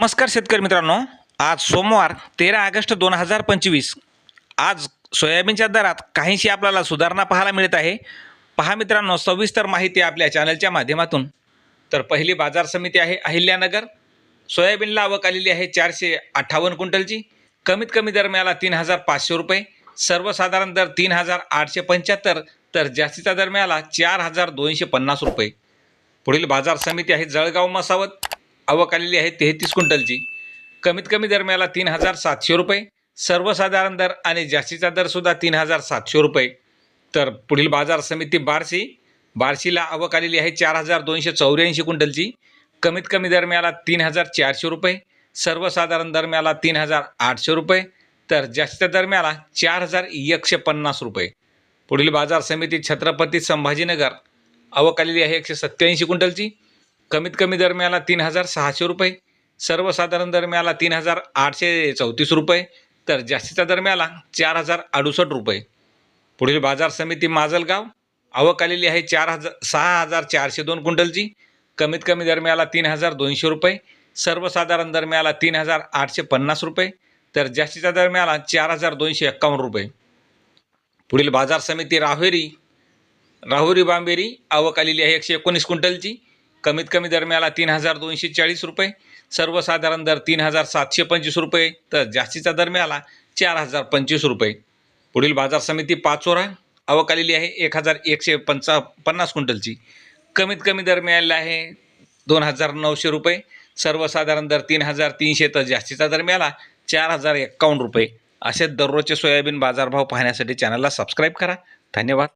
नमस्कार शेतकरी मित्रांनो. आज सोमवार तेरा ऑगस्ट दोन हजार पंचवीस. आज सोयाबीनच्या दरात काहीशी आपल्याला सुधारणा पाहायला मिळत आहे. पहा मित्रांनो सविस्तर माहिती आपल्या चॅनलच्या माध्यमातून. तर पहिली बाजार समिती आहे अहिल्यानगर. सोयाबीनला आवक आलेली आहे चारशे अठ्ठावन्न क्विंटलची. कमीत कमी दर मिळाला तीन हजार पाचशे रुपये. सर्वसाधारण दर तीन हजार आठशे पंच्याहत्तर. तर जास्तीचा दर मिळाला चार हजार दोनशे पन्नास रुपये. पुढील बाजार समिती आहे जळगाव मसावत. आवक आलेली आहे तेहतीस क्विंटलची. कमीत कमी दर मिळाला तीन हजार सातशे रुपये. सर्वसाधारण दर आणि जास्तीचा दरसुद्धा तीन हजार सातशे रुपये. तर पुढील बाजार समिती बार्शी. बार्शीला आवक आलेली आहे चार हजार दोनशे चौऱ्याऐंशी क्विंटलची. कमीत कमी दर मिळाला तीन हजार चारशे रुपये. सर्वसाधारण दर मिळाला तीन हजार आठशे रुपये. तर जास्त दर मिळाला चार हजार एकशे पन्नास रुपये. पुढील बाजार समिती छत्रपती संभाजीनगर. आवक आलेली आहे एकशे सत्त्याऐंशी क्विंटलची. कमीत कमी दर मिळाला तीन हजार सहाशे रुपये. सर्वसाधारण दर मिळाला तीन हजार आठशे चौतीस रुपये. तर जास्तीचा दर मिळाला चार हजार अडुसष्ट रुपये. पुढील बाजार समिती माजलगाव. आवक आलेली आहे चार हजार सहा हजार चारशे दोन क्विंटलची. कमीत कमी दर मिळाला तीन हजार दोनशे रुपये. सर्वसाधारण दर मिळाला तीन हजार आठशे पन्नास रुपये. तर जास्तीचा दर मिळाला चार हजार दोनशे एक्कावन्न रुपये. पुढील बाजार समिती राहुरी. राहुरी बांबेरी आवक आलेली आहे एकशे एकोणीस क्विंटलची. कमीत कमी दर मिळाला तीन हजार दोनशे चाळीस रुपये. सर्वसाधारण दर तीन हजार सातशे पंचवीस रुपये. तर जास्तीचा दर मिळाला चार हजार पंचवीस रुपये. पुढील बाजार समिती पाचोरा अवकालेली आलेली आहे एक हजार एकशे पंचा पन्नास क्विंटलची. कमीत कमी दर मिळालेला आहे दोन हजार नऊशे रुपये. सर्वसाधारण दर तीन हजार तीनशे तर जास्तीचा दर मिळाला चार हजार एक्कावन्न रुपये. असे दररोजचे सोयाबीन बाजारभाव पाहण्यासाठी चॅनलला सबस्क्राईब करा. धन्यवाद.